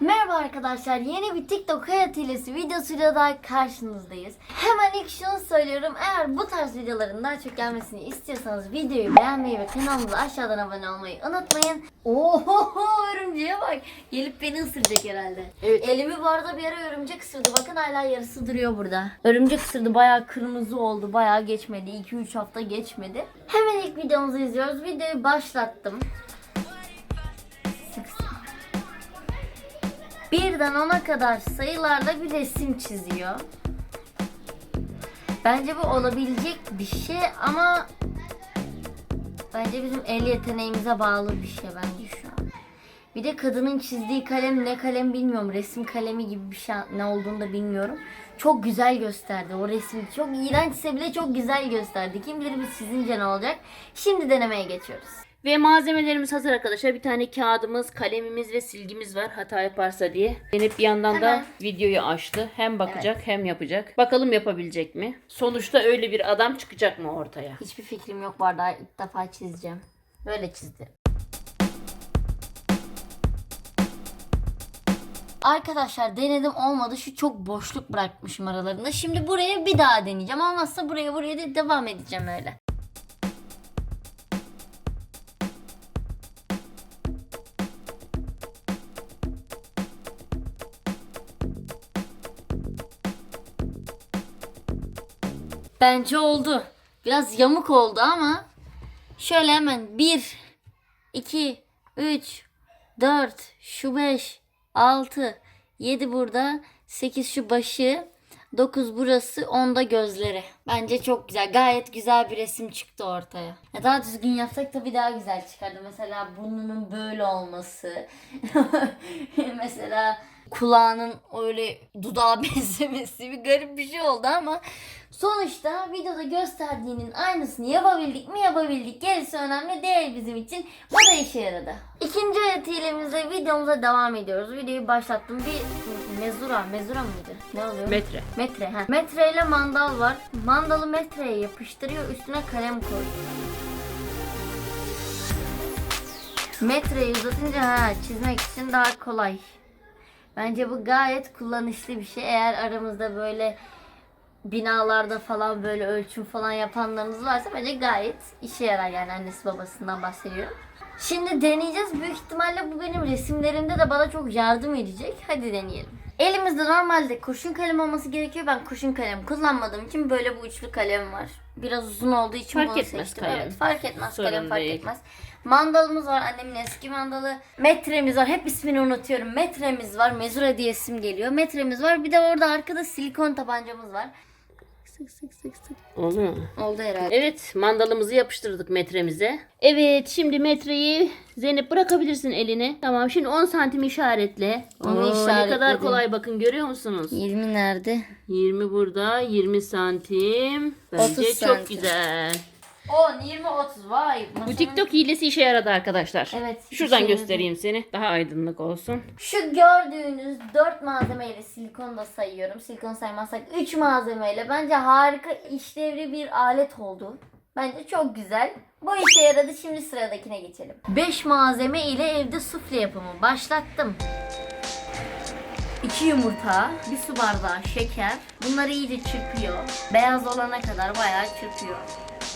Merhaba arkadaşlar. Yeni bir TikTok hayat hilesi videosuyla daha karşınızdayız. Hemen ilk şunu söylüyorum. Eğer bu tarz videoların daha çok gelmesini istiyorsanız videoyu beğenmeyi ve kanalımıza aşağıdan abone olmayı unutmayın. Oho örümceğe bak. Gelip beni ısıracak herhalde. Evet. Elimi bu arada bir ara örümcek ısırdı. Bakın hala yarısı duruyor burada. Örümcek ısırdı. Bayağı kırmızı oldu. Bayağı geçmedi. 2-3 hafta geçmedi. Hemen ilk videomuzu izliyoruz. Videoyu başlattım. Birden ona kadar sayılarda bir resim çiziyor. Bence bu olabilecek bir şey ama bence bizim el yeteneğimize bağlı bir şey bence şu an. Bir de kadının çizdiği kalem ne kalem bilmiyorum. Resim kalemi gibi bir şey ne olduğunu da bilmiyorum. Çok güzel gösterdi o resmi. Çok iğrençse bile çok güzel gösterdi. Kim bilir biz çizince ne olacak. Şimdi denemeye geçiyoruz. Ve malzemelerimiz hazır arkadaşlar. Bir tane kağıdımız, kalemimiz ve silgimiz var hata yaparsa diye. Zeynep bir yandan da Hemen. videoyu açtı. Hem bakacak hem yapacak. Bakalım yapabilecek mi? Sonuçta öyle bir adam çıkacak mı ortaya? Hiçbir fikrim yok var daha ilk defa çizeceğim. Böyle çizdi. Arkadaşlar denedim olmadı. Şu çok boşluk bırakmışım aralarında. Şimdi buraya bir daha deneyeceğim. Olmazsa buraya buraya da devam edeceğim öyle. Bence oldu. Biraz yamuk oldu ama şöyle hemen 1 2 3 4 şu 5 6 7 burada 8 şu başı 9 burası 10 da gözleri. Bence çok güzel. Gayet güzel bir resim çıktı ortaya. Ya daha düzgün yapsak tabii daha güzel çıkardı. Mesela burnunun böyle olması. Mesela kulağının öyle dudağa benzemesi bir garip bir şey oldu ama sonuçta videoda gösterdiğinin aynısını yapabildik mi yapabildik. Gerisi önemli değil bizim için. Bu da işe yaradı. İkinci hilemizle videomuza devam ediyoruz. Videoyu başlattım. Bir mezura, mezura mıydı? Ne oluyor? Metre. Metre. Ha. Metre ile mandal var. Mandalı metreye yapıştırıyor. Üstüne kalem koyuyor. Metreyi uzatınca ha çizmek için daha kolay. Bence bu gayet kullanışlı bir şey. Eğer aramızda böyle binalarda falan böyle ölçüm falan yapanlarınız varsa bence gayet işe yarar yani annesi babasından bahsediyorum. Şimdi deneyeceğiz. Büyük ihtimalle bu benim resimlerimde de bana çok yardım edecek. Hadi deneyelim. Elimizde normalde kurşun kalem olması gerekiyor. Ben kurşun kalem kullanmadığım için böyle bu üçlü kalem var. Biraz uzun olduğu için Fark bunu etmez seçtim. kalem. Evet, fark etmez Sorun kalem fark değil. etmez. Mandalımız var annemin eski mandalı. Metremiz var. Hep ismini unutuyorum. Metremiz var. Mezura diye isim geliyor. Metremiz var. Bir de orada arkada silikon tabancamız var. Sık sık sık sık. Oluyor mu? Oldu herhalde. Evet mandalımızı yapıştırdık metremize. Evet şimdi metreyi Zeynep bırakabilirsin elini. Tamam şimdi 10 santim işaretle. Onu Oo, Ne kadar kolay bakın görüyor musunuz? 20 nerede? 20 burada 20 santim. Bence 30 çok santim. güzel. 10, 20, 30. Vay. Bu masanın- TikTok hilesi işe yaradı arkadaşlar. Evet, Şuradan yaradı. göstereyim seni. Daha aydınlık olsun. Şu gördüğünüz 4 malzemeyle silikon da sayıyorum. Silikon saymazsak 3 malzemeyle bence harika işlevli bir alet oldu. Bence çok güzel. Bu işe yaradı. Şimdi sıradakine geçelim. 5 malzeme ile evde sufle yapımı başlattım. 2 yumurta, bir su bardağı şeker. Bunları iyice çırpıyor. Beyaz olana kadar bayağı çırpıyor.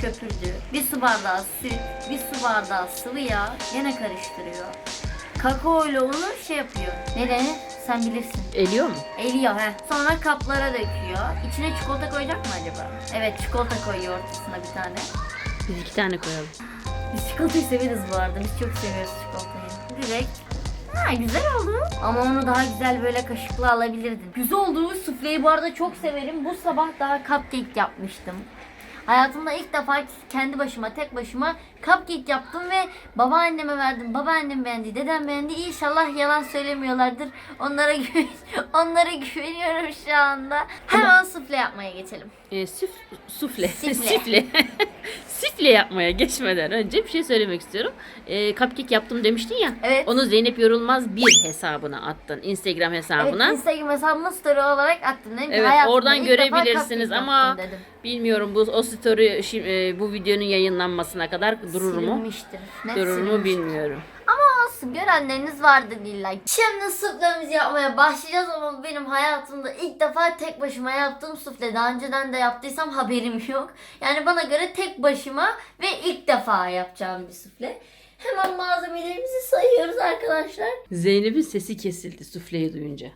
Köpürdü. Bir su bardağı süt, bir su bardağı sıvı yağ. Yine karıştırıyor. Kakao ile onu şey yapıyor. Ne denir? Sen bilirsin. Eliyor mu? Eliyor he. Sonra kaplara döküyor. İçine çikolata koyacak mı acaba? Evet çikolata koyuyor ortasına bir tane. Biz iki tane koyalım. Biz çikolatayı severiz bu arada. Biz çok seviyoruz çikolatayı. Direkt. Ha güzel oldu. Ama onu daha güzel böyle kaşıkla alabilirdin. Güzel oldu. Sufleyi bu arada çok severim. Bu sabah daha cupcake yapmıştım. Hayatımda ilk defa kendi başıma, tek başıma cupcake yaptım ve babaanneme verdim. Babaannem beğendi, dedem beğendi. İnşallah yalan söylemiyorlardır. Onlara güven onlara güveniyorum şu anda. Hemen sufle yapmaya geçelim. E, süf, sufle. Sifle. Sifle. Sifle yapmaya geçmeden önce bir şey söylemek istiyorum. E, cupcake yaptım demiştin ya. Evet. Onu Zeynep Yorulmaz bir hesabına attın. Instagram hesabına. Evet, Instagram hesabıma story olarak attım. Dedim ki Evet, hayatımda oradan ilk defa görebilirsiniz cupcake ama yaptım dedim. bilmiyorum bu o story şi- e, bu videonun yayınlanmasına kadar durur mu? Silinmiştir. Net Durur mu silinmiştir. bilmiyorum. Ama olsun görenleriniz vardır illa. Şimdi suflemizi yapmaya başlayacağız ama benim hayatımda ilk defa tek başıma yaptığım sufle. Daha önceden de yaptıysam haberim yok. Yani bana göre tek başıma ve ilk defa yapacağım bir sufle. Hemen malzemelerimizi sayıyoruz arkadaşlar. Zeynep'in sesi kesildi sufleyi duyunca.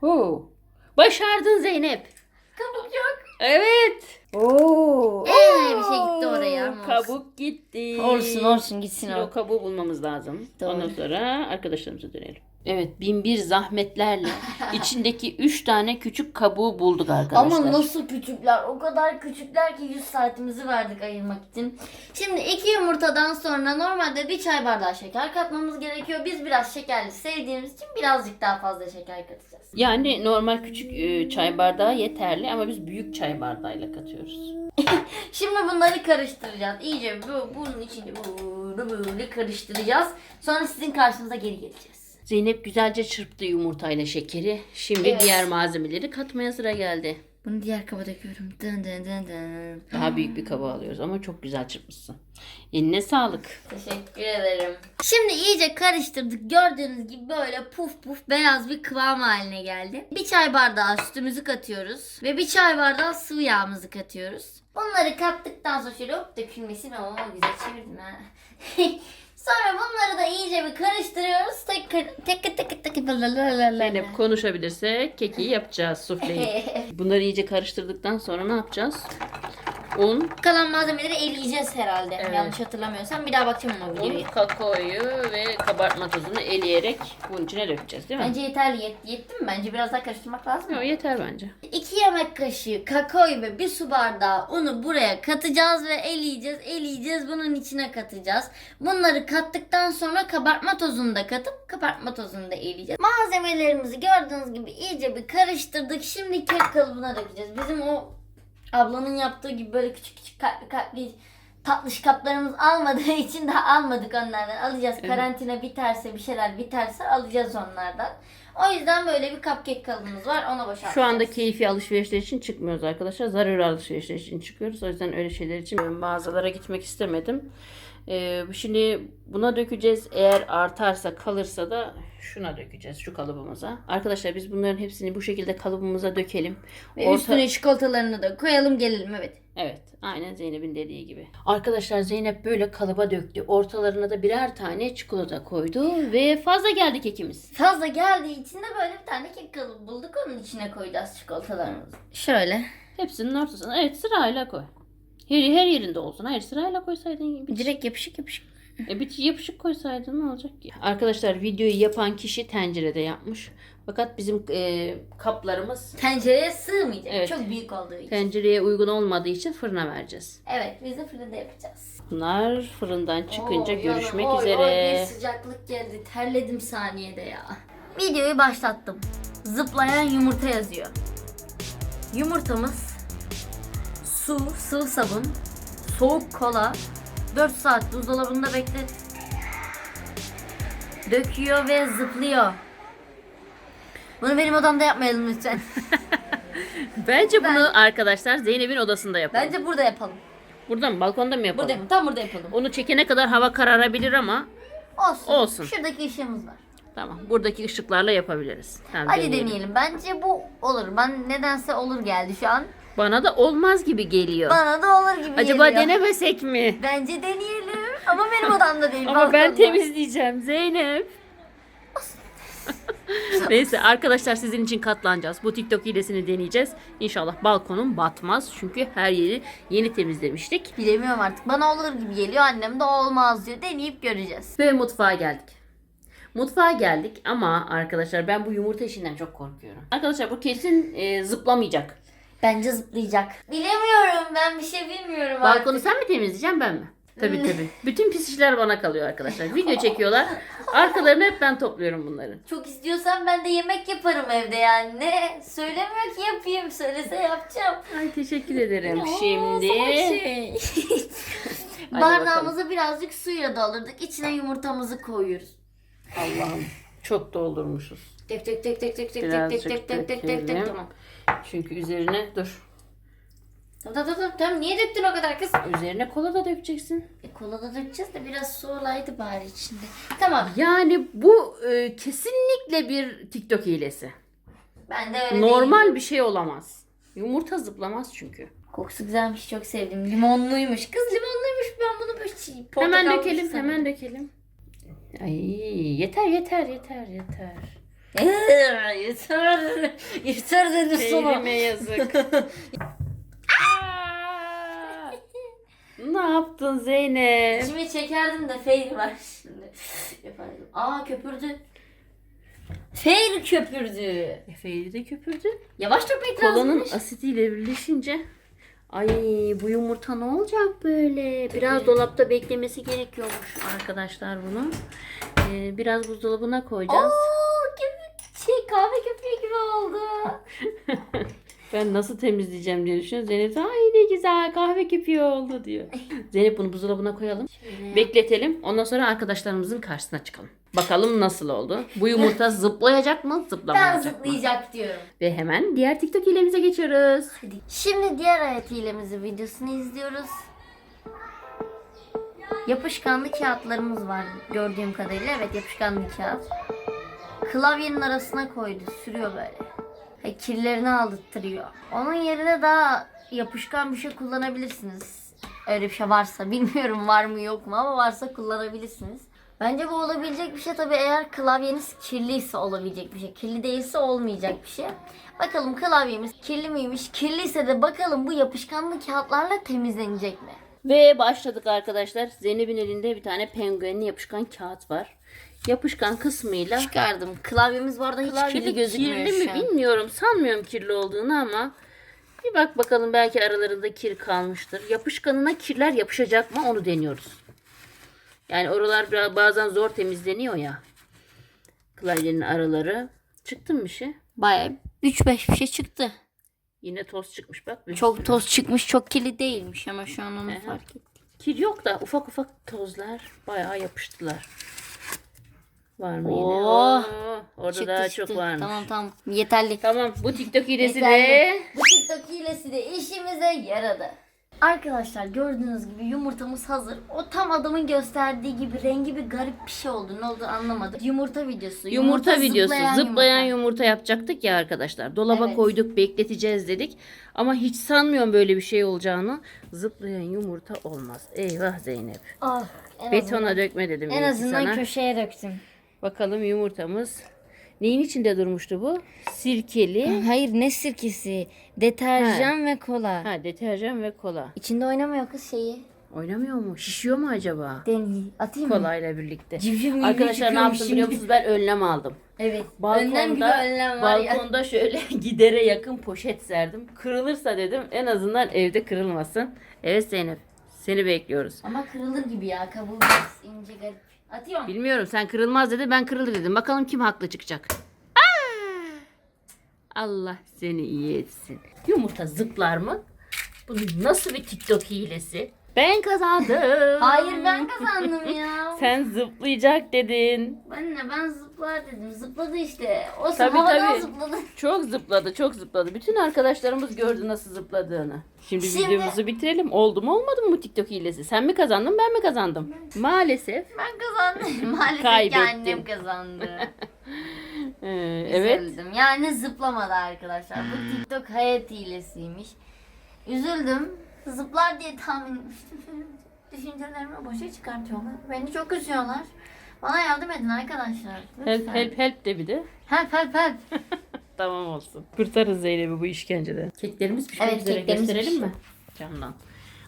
Hoo. Başardın Zeynep. Kabuk yok. Evet. Oo. Ee, bir şey gitti oraya ama olsun. Kabuk gitti. Olsun olsun gitsin o o. kabuğu bulmamız lazım. Doğru. Ondan sonra arkadaşlarımıza dönelim. Evet bin bir zahmetlerle içindeki üç tane küçük kabuğu bulduk arkadaşlar. Ama nasıl küçükler? O kadar küçükler ki 100 saatimizi verdik ayırmak için. Şimdi iki yumurtadan sonra normalde bir çay bardağı şeker katmamız gerekiyor. Biz biraz şekerli sevdiğimiz için birazcık daha fazla şeker katacağız. Yani normal küçük e, çay bardağı yeterli ama biz büyük çay bardağıyla katıyoruz. Şimdi bunları karıştıracağız. İyice bu, bunun içini böyle böyle karıştıracağız. Sonra sizin karşınıza geri geleceğiz. Zeynep güzelce çırptı yumurtayla şekeri. Şimdi Evet. diğer malzemeleri katmaya sıra geldi. Bunu diğer kaba döküyorum. Dın dın dın dın. Daha büyük bir kaba alıyoruz ama çok güzel çırpmışsın. Eline sağlık. Teşekkür ederim. Şimdi iyice karıştırdık. Gördüğünüz gibi böyle puf puf beyaz bir kıvam haline geldi. Bir çay bardağı sütümüzü katıyoruz. Ve bir çay bardağı sıvı yağımızı katıyoruz. Bunları kattıktan sonra şöyle hop dökülmesin. Oo güzel çevirdin ha. sonra bunları da iyice bir karıştırıyoruz. Tek tek tek tek tek Zeynep konuşabilirse keki yapacağız sufleyi. Bunları iyice karıştırdıktan sonra ne yapacağız? Un, Kalan malzemeleri eleyeceğiz herhalde. Evet. Yanlış hatırlamıyorsam bir daha bakacağım o un, videoyu. kakaoyu ve kabartma tozunu eleyerek bunun içine dökeceğiz değil mi? Bence yeterli. Yet, yetti mi? Bence biraz daha karıştırmak lazım. Yok, yeter bence. 2 yemek kaşığı kakao ve bir su bardağı unu buraya katacağız ve eleyeceğiz. Eleyeceğiz bunun içine katacağız. Bunları kattıktan sonra kabartma tozunu da katıp kabartma tozunu da eleyeceğiz. Malzemelerimizi gördüğünüz gibi iyice bir karıştırdık. Şimdi kek kalıbına dökeceğiz. Bizim o ablanın yaptığı gibi böyle küçük küçük kalpli kalpli tatlış kaplarımız almadığı için daha almadık onlardan. Alacağız. Karantina biterse bir şeyler biterse alacağız onlardan. O yüzden böyle bir cupcake kalıbımız var. Ona boşaltacağız. Şu anda keyfi alışverişler için çıkmıyoruz arkadaşlar. Zararlı alışverişler için çıkıyoruz. O yüzden öyle şeyler için mağazalara gitmek istemedim. Ee, şimdi buna dökeceğiz. Eğer artarsa kalırsa da şuna dökeceğiz şu kalıbımıza. Arkadaşlar biz bunların hepsini bu şekilde kalıbımıza dökelim. Ve Orta- üstüne çikolatalarını da koyalım gelelim evet. Evet, aynen Zeynep'in dediği gibi. Arkadaşlar Zeynep böyle kalıba döktü. Ortalarına da birer tane çikolata koydu ve fazla geldi kekimiz. Fazla geldiği için de böyle bir tane kek kalıbı bulduk. Onun içine koyacağız çikolatalarımızı. Şöyle. Hepsinin ortasına evet sırayla koy. Her, her yerinde olsun. Hayır sırayla koysaydın gibi. Direkt yapışık yapışık. E bir yapışık koysaydın ne olacak ki? Arkadaşlar videoyu yapan kişi tencerede yapmış. Fakat bizim e, kaplarımız Tencereye sığmayacak. Evet. Çok büyük olduğu için. tencereye uygun olmadığı için fırına vereceğiz. Evet biz de fırında yapacağız. Bunlar fırından çıkınca Oo, görüşmek yana, oy, üzere. oy, bir sıcaklık geldi. Terledim saniyede ya. Videoyu başlattım. Zıplayan yumurta yazıyor. Yumurtamız su, sıvı sabun, soğuk kola, 4 saat buzdolabında beklet. Döküyor ve zıplıyor. Bunu benim odamda yapmayalım lütfen. Bence bunu arkadaşlar Zeynep'in odasında yapalım. Bence burada yapalım. Burada mı? Balkonda mı yapalım? Burada yapalım. Tam burada yapalım. Onu çekene kadar hava kararabilir ama Olsun. Olsun. Şuradaki ışığımız var. tamam. Buradaki ışıklarla yapabiliriz. Tamam, Hadi deneyelim. Bence bu olur. Ben nedense olur geldi şu an. Bana da olmaz gibi geliyor. Bana da olur gibi Acaba geliyor. denemesek mi? Bence deneyelim. Ama benim odamda değil. Ama ben balkonda. temizleyeceğim Zeynep. Neyse arkadaşlar sizin için katlanacağız. Bu TikTok hilesini deneyeceğiz. İnşallah balkonum batmaz. Çünkü her yeri yeni temizlemiştik. Bilemiyorum artık. Bana olur gibi geliyor. Annem de olmaz diyor. Deneyip göreceğiz. Ve mutfağa geldik. Mutfağa geldik ama arkadaşlar ben bu yumurta işinden çok korkuyorum. Arkadaşlar bu kesin e, zıplamayacak. Bence zıplayacak. Bilemiyorum. Ben bir şey bilmiyorum Balkonu artık. sen mi temizleyeceksin ben mi? Tabii tabii. Bütün pis işler bana kalıyor arkadaşlar. Video çekiyorlar. Arkalarını hep ben topluyorum bunları. Çok istiyorsan ben de yemek yaparım evde yani. Ne? Söylemiyor ki yapayım. Söylese yapacağım. Ay teşekkür ederim. Oo, Şimdi şey. Hadi Bardağımızı birazcık suyla doldurduk. İçine yumurtamızı koyuyoruz. Allah'ım çok doldurmuşuz. Tek tek tek tek tek tek tek tek tek tek tek tek tamam. Çünkü üzerine dur. Tamam tamam tamam. Niye döktün o kadar kız? Üzerine kola da dökeceksin. E, kola da dökeceğiz de biraz su olaydı bari içinde. Tamam. Yani bu e, kesinlikle bir TikTok hilesi. Ben de öyle Normal değilim. bir şey olamaz. Yumurta zıplamaz çünkü. Kokusu güzelmiş çok sevdim. Limonluymuş. Kız limonluymuş. Ben bunu böyle çiğ, Hemen dökelim, sanırım. hemen dökelim. Ay yeter yeter yeter yeter. Eee, Yeter. Yeter dedi sana. Elime yazık. Aa! ne yaptın Zeynep? İçime çekerdim de fail var şimdi. Yapardım. Aa köpürdü. Fail köpürdü. Efe'yi de köpürdü. Yavaş dökmek Kolanın lazımmış. asitiyle birleşince ay bu yumurta ne olacak böyle? Biraz dolapta beklemesi gerekiyormuş arkadaşlar bunu. Ee, biraz buzdolabına koyacağız. Şey kahve köpüğü gibi oldu. Ben nasıl temizleyeceğim diye düşünüyorum. Zeynep de, ay ne güzel kahve köpüğü oldu diyor. Zeynep bunu buzdolabına koyalım. Bekletelim. Ondan sonra arkadaşlarımızın karşısına çıkalım. Bakalım nasıl oldu. Bu yumurta zıplayacak mı Ben zıplamayacak mı? zıplayacak diyorum. Ve hemen diğer TikTok hilemize geçiyoruz. Hadi. Şimdi diğer hayat hilemizin videosunu izliyoruz. Yapışkanlı kağıtlarımız var gördüğüm kadarıyla. Evet yapışkanlı kağıt. Klavyenin arasına koydu. Sürüyor böyle. Ha, kirlerini aldırtıyor. Onun yerine daha yapışkan bir şey kullanabilirsiniz. Öyle bir şey varsa. Bilmiyorum var mı yok mu ama varsa kullanabilirsiniz. Bence bu olabilecek bir şey tabii eğer klavyeniz kirliyse olabilecek bir şey. Kirli değilse olmayacak bir şey. Bakalım klavyemiz kirli miymiş? Kirliyse de bakalım bu yapışkanlı kağıtlarla temizlenecek mi? Ve başladık arkadaşlar. Zeynep'in elinde bir tane penguenli yapışkan kağıt var. Yapışkan kısmıyla Çıkardım. Klavyemiz bu arada hiç Klavyede kirli gözükmüyor kirli şu mi an. bilmiyorum. Sanmıyorum kirli olduğunu ama bir bak bakalım belki aralarında kir kalmıştır. Yapışkanına kirler yapışacak mı onu deniyoruz. Yani oralar biraz bazen zor temizleniyor ya. Klavyenin araları. Çıktı mı bir şey? Bayağı 3-5 bir şey çıktı. Yine toz çıkmış bak. bir Çok toz çıkmış, çok kirli değilmiş ama şu an onu Aha. fark ettim. Kir yok da ufak ufak tozlar bayağı yapıştılar. Var mı yine? Oh! Oo, orada Çıktı, daha çıktı. çok varmış. Tamam tamam. Yeterli. Tamam bu TikTok hilesi de Bu TikTok hilesi de işimize yaradı. Arkadaşlar gördüğünüz gibi yumurtamız hazır. O tam adamın gösterdiği gibi rengi bir garip bir şey oldu. Ne oldu anlamadım. Yumurta videosu. Yumurta, videosu. Zıplayan, yumurta. yumurta. yapacaktık ya arkadaşlar. Dolaba Evet. koyduk, bekleteceğiz dedik. Ama hiç sanmıyorum böyle bir şey olacağını. Zıplayan yumurta olmaz. Eyvah Zeynep. Ah, Betona dökme dedim. en azından sana. köşeye döktüm. Bakalım yumurtamız. Neyin içinde durmuştu bu? Sirkeli. Hayır ne sirkesi? Deterjan ve kola. Ha deterjan ve kola. İçinde oynamıyor kız şeyi. Oynamıyor mu? Şişiyor mu acaba? Deney. Atayım mı? Kolayla birlikte. Civciv Arkadaşlar ne yaptım biliyor musunuz? Ben önlem aldım. Evet. Balkonda, Önlem gibi önlem var ya. balkonda şöyle gidere yakın poşet serdim. Kırılırsa dedim en azından evde kırılmasın. Evet Zeynep seni bekliyoruz. Ama kırılır gibi ya. Kabuğu biraz ince garip. Atıyorum. Bilmiyorum sen kırılmaz dedi ben kırılır dedim. Bakalım kim haklı çıkacak. Aa! Allah seni iyi etsin. Yumurta zıplar mı? Bu nasıl bir TikTok hilesi? Ben kazandım. Hayır ben kazandım ya. Sen zıplayacak dedin. Ben ne ben zıplar dedim. Zıpladı işte. O Tabii, havadan tabii. zıpladı. Çok zıpladı, çok zıpladı. Bütün arkadaşlarımız gördü nasıl zıpladığını. Şimdi, Şimdi- videomuzu bitirelim. Oldu mu olmadı mı bu TikTok hilesi? Sen mi kazandın, ben mi kazandım? Maalesef. Ben kazandım. Maalesef ki Kaybettin. annem kazandı. Ee, evet. Üzüldüm. Yani zıplamadı arkadaşlar. Bu TikTok hayat hilesiymiş. Üzüldüm. Zıplar diye tahmin etmiştim. Düşüncelerimi boşa çıkartıyorlar. Beni çok üzüyorlar. Bana yardım edin arkadaşlar. Help Lütfen. help help de bir de. Help help help. Tamam olsun. Kurtarız Zeynep'i bu işkenceden. Keklerimiz pişmek Evet, üzere. keklerimiz Gösterelim pişti. mi? Camdan.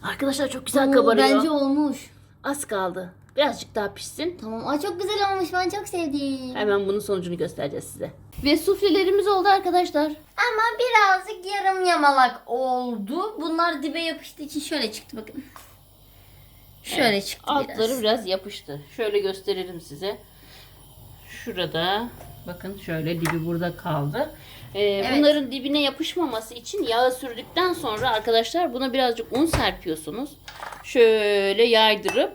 Arkadaşlar çok güzel Oo, kabarıyor. Bence olmuş. Az kaldı. Birazcık daha pişsin. Tamam. Ay çok güzel olmuş. Ben çok sevdim. Hemen bunun sonucunu göstereceğiz size. Ve suflelerimiz oldu arkadaşlar. Ama birazcık yarım yamalak oldu. Bunlar dibe yapıştığı için şöyle çıktı bakın. Şöyle çıktı Altları biraz. biraz. yapıştı. Şöyle gösterelim size. Şurada bakın şöyle dibi burada kaldı. Ee, Bunların dibine yapışmaması için yağı sürdükten sonra arkadaşlar buna birazcık un serpiyorsunuz. Şöyle yaydırıp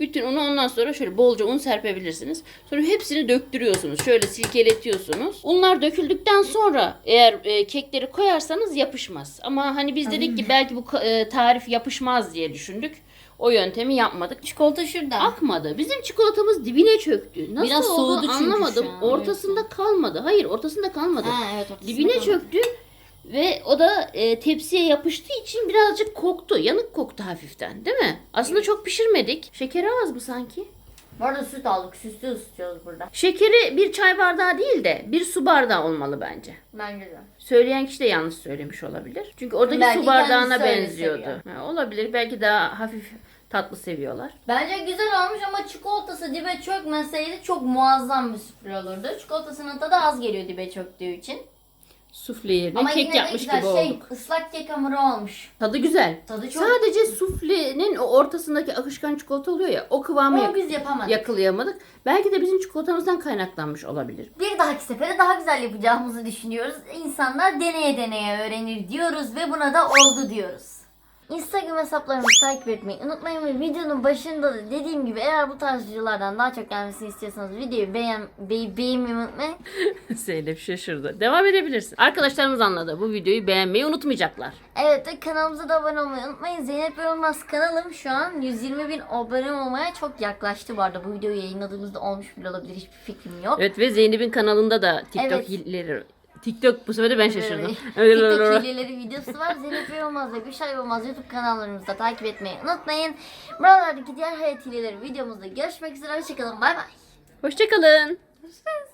Bütün unu ondan sonra şöyle bolca un serpebilirsiniz. Sonra hepsini döktürüyorsunuz. Şöyle silkeletiyorsunuz. Unlar döküldükten sonra eğer e, kekleri koyarsanız yapışmaz. Ama hani biz dedik ki belki bu e, tarif yapışmaz diye düşündük. O yöntemi yapmadık. Çikolata şurada. Akmadı. Bizim çikolatamız dibine çöktü. Nasıl Biraz oldu soğudu çünkü anlamadım. an, Ortasında kalmadı. Hayır ortasında kalmadı. Ha, evet, ortasında dibine kalmadı. çöktü ve o da e, tepsiye yapıştığı için birazcık koktu. Yanık koktu hafiften değil mi? Aslında çok pişirmedik. Şekeri az mı sanki? Bu arada süt aldık. Süslü ısıtıyoruz burada. Şekeri bir çay bardağı değil de bir su bardağı olmalı bence. Bence de. Söyleyen kişi de yanlış söylemiş olabilir. Çünkü oradaki Belki su bardağına kendisi öyle benziyordu. seviyor. Ha, olabilir. Belki daha hafif tatlı seviyorlar. Bence güzel olmuş ama çikolatası dibe çökmeseydi çok muazzam bir sufle olurdu. Çikolatasının tadı az geliyor dibe çöktüğü için. Sufle yerine Ama kek yine de yapmış güzel gibi şey olduk. ıslak kek hamuru olmuş. Tadı güzel. Tadı çok Sadece suflenin o ortasındaki akışkan çikolata oluyor ya o kıvamı Ama yak- biz yapamadık. yakalayamadık. Belki de bizim çikolatamızdan kaynaklanmış olabilir. Bir dahaki sefere daha güzel yapacağımızı düşünüyoruz. İnsanlar deneye deneye öğrenir diyoruz ve buna da oldu diyoruz. Instagram hesaplarımızı takip etmeyi unutmayın ve videonun başında da dediğim gibi eğer bu tarz videolardan daha çok gelmesini istiyorsanız videoyu beğen, be, beğenmeyi unutmayın. Zeynep şaşırdı. Devam edebilirsin. Arkadaşlarımız anladı. Bu videoyu beğenmeyi unutmayacaklar. Evet ve kanalımıza da abone olmayı unutmayın. Zeynep Yorulmaz kanalım şu an 120 bin abone olmaya çok yaklaştı bu arada. Bu videoyu yayınladığımızda olmuş bile olabilir hiçbir fikrim yok. Evet ve Zeynep'in kanalında da TikTok Evet. hilleri. TikTok bu sefer de ben şaşırdım. TikTok hileleri videosu var. Zeynep Yorulmaz ve Gülşah Yorulmaz YouTube kanallarımızda takip etmeyi unutmayın. Buralardaki diğer hayat hileleri videomuzda görüşmek üzere. Hoşçakalın. Bay bay. Hoşçakalın. Görüşürüz.